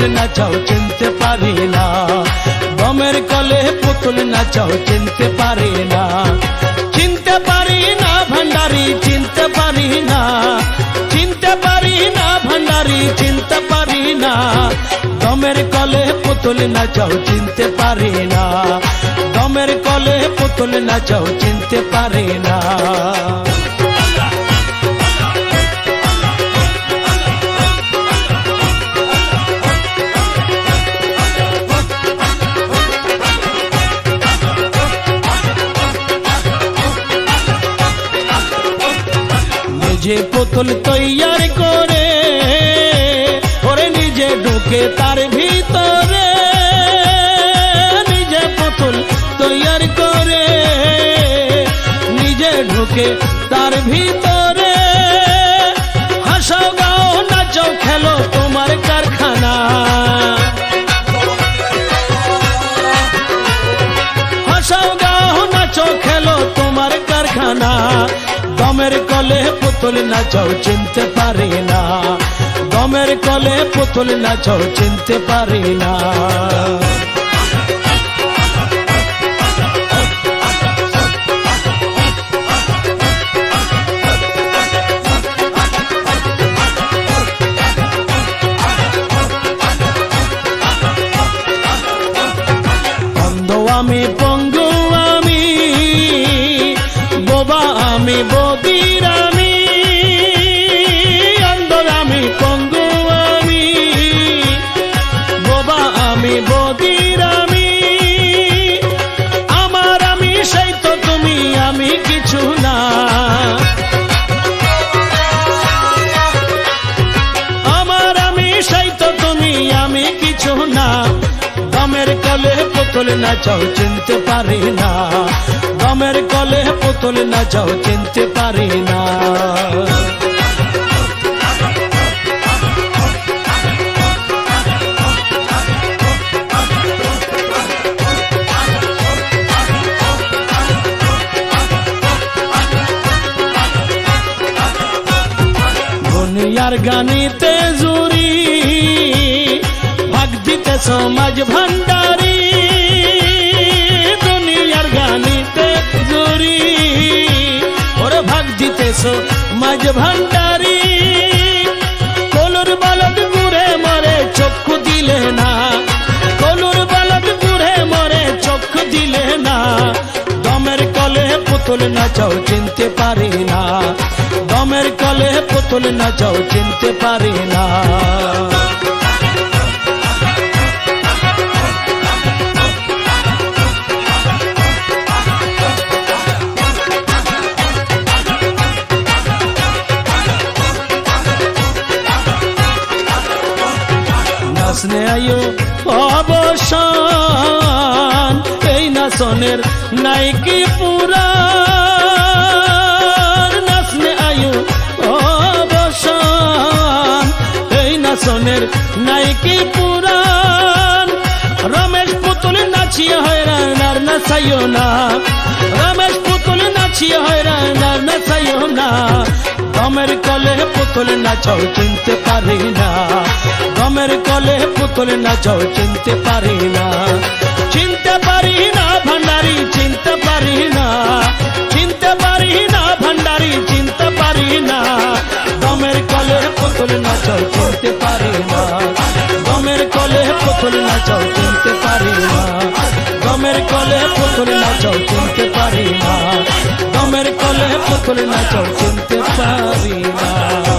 নাচাও চিনতে পারি না। গমের কলে পুতুল নাচাও চিনতে পারি না। চিনতে পারি না ভান্ডারি, চিনতে পারি না। চিনতে পারি না ভান্ডারি, চিনতে পারি না। দমের কলে পুতুল নাচাও চিনতে পারি না। দমের কলে পুতুল নাচাও চিনতে পারি না। পুতুল তৈয়ার করে, ওরে নিজে ঢুকে তার ভিতরে, নিজে পুতুল তৈয়ার করে, নিজে ঢুকে তার ভিতরে। হাসাও গাও, নাচো, খেলো তোমার কারখানা। হাসাও গাও, নাচো, খেলো তোমার কারখানা। দমের কলে পুতুল নাচাও চিনতে পারি না। দমের কলে পুতুল নাচাও চিনতে পারি না। আমি পুতুল নাচাও চিনতে পারি না। দমের কলে পুতুল নাচাও চিনতে পারি না। দুনিয়ার গানিতে জুরি ভাগ দিতে সমাজ ভান্ডারি। দিতে সমাজ ভান্ডারি। কলুর বালদ ঘুরে মরে, চক্ষু দিলে না। কলুর বালদ ঘুরে মরে, চক্ষু দিলে না। দমের কলে পুতুল নাচাও, চিনতে পারি না। দমের কলে পুতুল নাচাও, চিনতে পারি না। আয়ো অবসান। এই নাচনের নাইকি পুরা নাচনে আয়ো অবসান। এই নাচনের নাইকি পুতুল নাচিয়ে হয়রান আর নাচাইও না। রমেশ পুতুল নাচিয়ে হয়রান আর নাচাইও না। গমের কলে পুতুল নাচাও চিনতে পারি না। গমের কলে পুতুল নাচাও চিনতে পারি না। চিনতে পারি না ভান্ডারি, চিনতে পারি না। চিনতে পারি না ভান্ডারি, চিনতে পারি না। গমের কলে পুতুল নাচাও চিনতে পারি না। গমের কলে পুতুল নাচাও চিনতে পারি না। গমের কলে পুতুল নাচাও চিনতে পারি না। গমের কলে পুতুল নাচাও চিনতে পারি না।